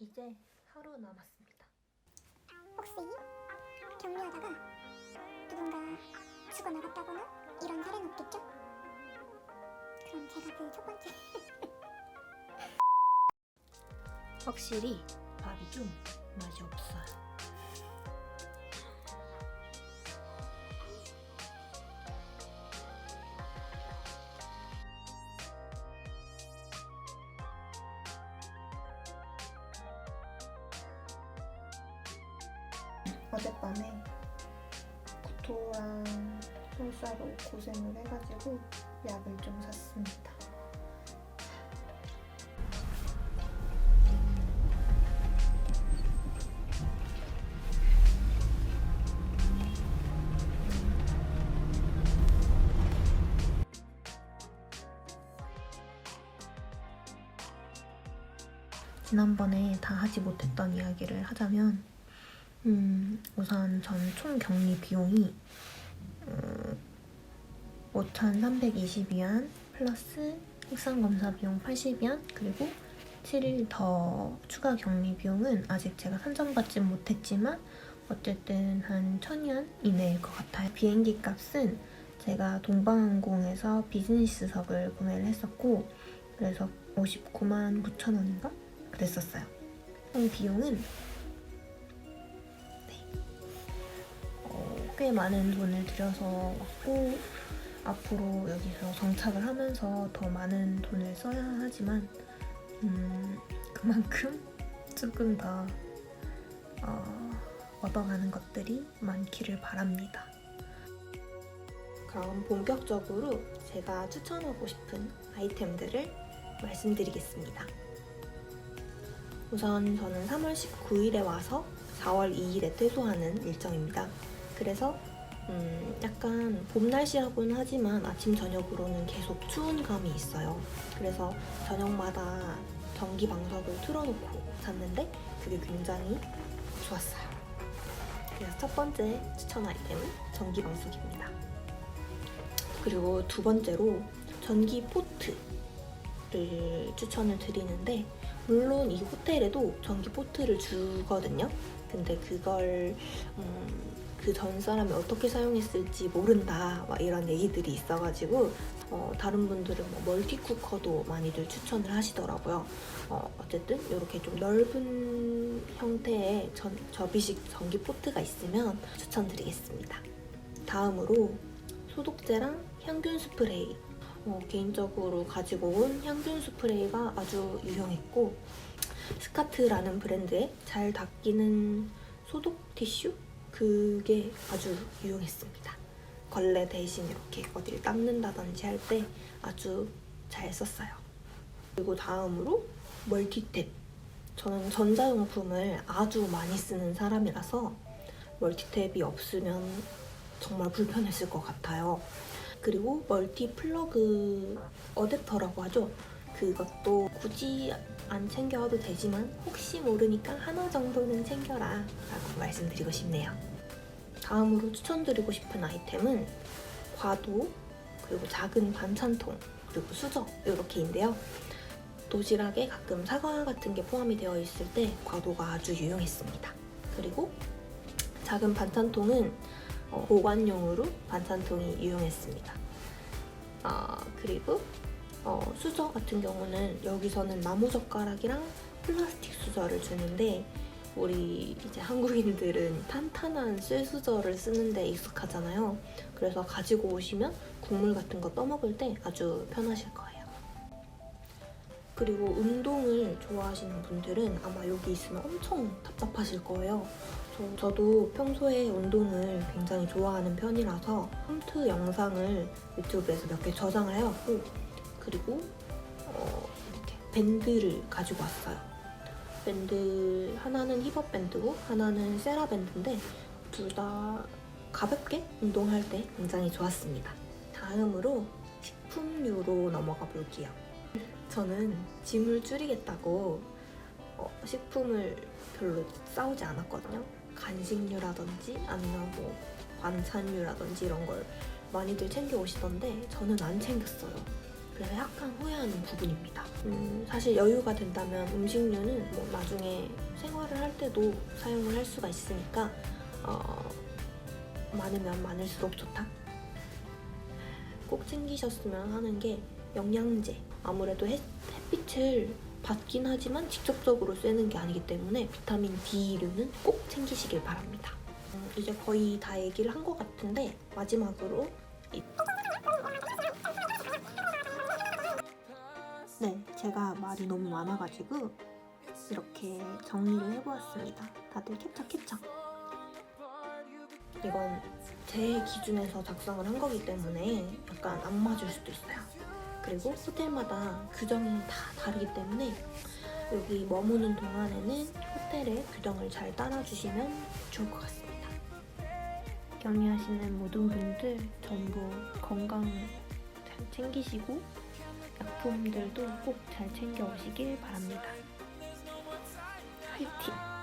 이제 하루 남았습니다. 혹시 격리하다가 누군가 죽어나갔다거나 이런 사례는 없겠죠? 그럼 제가 그 첫 번째 확실히 밥이 좀 맛이 없어요. 어젯밤에 구토랑 설사로 고생을 해가지고 약을 좀 샀습니다. 지난번에 다 하지 못했던 이야기를 하자면, 음, 우선 전 총 격리 비용이 음, 5,322원 플러스 핵상 검사 비용 80원 그리고 7일 더 추가 격리 비용은 아직 제가 산정받지 못했지만 어쨌든 한 1,000원 이내일 것 같아요. 비행기 값은 제가 동방항공에서 비즈니스석을 구매를 했었고 그래서 59만 9천 원인가 그랬었어요. 총 비용은 꽤 많은 돈을 들여서 왔고 앞으로 여기서 정착을 하면서 더 많은 돈을 써야 하지만 음, 그만큼 조금 더 어, 얻어가는 것들이 많기를 바랍니다. 그럼 본격적으로 제가 추천하고 싶은 아이템들을 말씀드리겠습니다. 우선 저는 3월 19일에 와서 4월 2일에 퇴소하는 일정입니다. 그래서 음, 약간 봄 날씨라고는 하지만 아침 저녁으로는 계속 추운 감이 있어요. 그래서 저녁마다 전기 방석을 틀어놓고 잤는데 그게 굉장히 좋았어요. 그래서 첫 번째 추천 아이템은 전기 방석입니다. 그리고 두 번째로 전기 포트를 추천을 드리는데 물론 이 호텔에도 전기 포트를 주거든요. 근데 그걸 음, 그 전 사람이 어떻게 사용했을지 모른다 막 이런 얘기들이 있어가지고 어, 다른 분들은 뭐 멀티 쿠커도 많이들 추천을 하시더라고요. 어, 어쨌든 이렇게 좀 넓은 형태의 전, 접이식 전기 포트가 있으면 추천드리겠습니다. 다음으로 소독제랑 향균 스프레이. 어, 개인적으로 가지고 온 향균 스프레이가 아주 유용했고 스카트라는 브랜드의 잘 닦이는 소독 티슈? 그게 아주 유용했습니다. 걸레 대신 이렇게 어디를 닦는다든지 할 때 아주 잘 썼어요. 그리고 다음으로 멀티탭. 저는 전자용품을 아주 많이 쓰는 사람이라서 멀티탭이 없으면 정말 불편했을 것 같아요. 그리고 멀티 플러그 어댑터라고 하죠. 그것도 굳이 안 챙겨와도 되지만 혹시 모르니까 하나 정도는 챙겨라 라고 말씀드리고 싶네요. 다음으로 추천드리고 싶은 아이템은 과도 그리고 작은 반찬통 그리고 수저 이렇게인데요. 도시락에 가끔 사과 같은 게 포함이 되어 있을 때 과도가 아주 유용했습니다. 그리고 작은 반찬통은 어, 보관용으로 반찬통이 유용했습니다. 아, 그리고 어, 수저 같은 경우는 여기서는 나무젓가락이랑 플라스틱 수저를 주는데 우리 이제 한국인들은 탄탄한 쇠수저를 쓰는데 익숙하잖아요. 그래서 가지고 오시면 국물 같은 거 떠먹을 때 아주 편하실 거예요. 그리고 운동을 좋아하시는 분들은 아마 여기 있으면 엄청 답답하실 거예요. 저, 저도 평소에 운동을 굉장히 좋아하는 편이라서 홈트 영상을 유튜브에서 몇 개 저장을 해왔고 그리고 어, 이렇게 밴드를 가지고 왔어요. 밴드 하나는 힙업 밴드고 하나는 세라 밴드인데 둘 다 가볍게 운동할 때 굉장히 좋았습니다. 다음으로 식품류로 넘어가 볼게요. 저는 짐을 줄이겠다고 어, 식품을 별로 싸우지 않았거든요. 간식류라든지 아니면 뭐 반찬류라든지 이런 걸 많이들 챙겨 오시던데 저는 안 챙겼어요. 그래서 약간 후회하는 부분입니다. 음, 사실 여유가 된다면 음식료는 뭐 나중에 생활을 할 때도 사용을 할 수가 있으니까 어, 많으면 많을수록 좋다. 꼭 챙기셨으면 하는 게 영양제. 아무래도 햇, 햇빛을 받긴 하지만 직접적으로 쐬는 게 아니기 때문에 비타민 D류는 꼭 챙기시길 바랍니다. 음, 이제 거의 다 얘기를 한 것 같은데 마지막으로 이- 네, 제가 말이 너무 많아가지고 이렇게 정리를 해보았습니다. 다들 캡처 캡처. 이건 제 기준에서 작성을 한 거기 때문에 약간 안 맞을 수도 있어요. 그리고 호텔마다 규정이 다 다르기 때문에 여기 머무는 동안에는 호텔의 규정을 잘 따라주시면 좋을 것 같습니다. 격리하시는 모든 분들 전부 건강 잘 챙기시고 약품들도 꼭 잘 챙겨 오시길 바랍니다. 화이팅!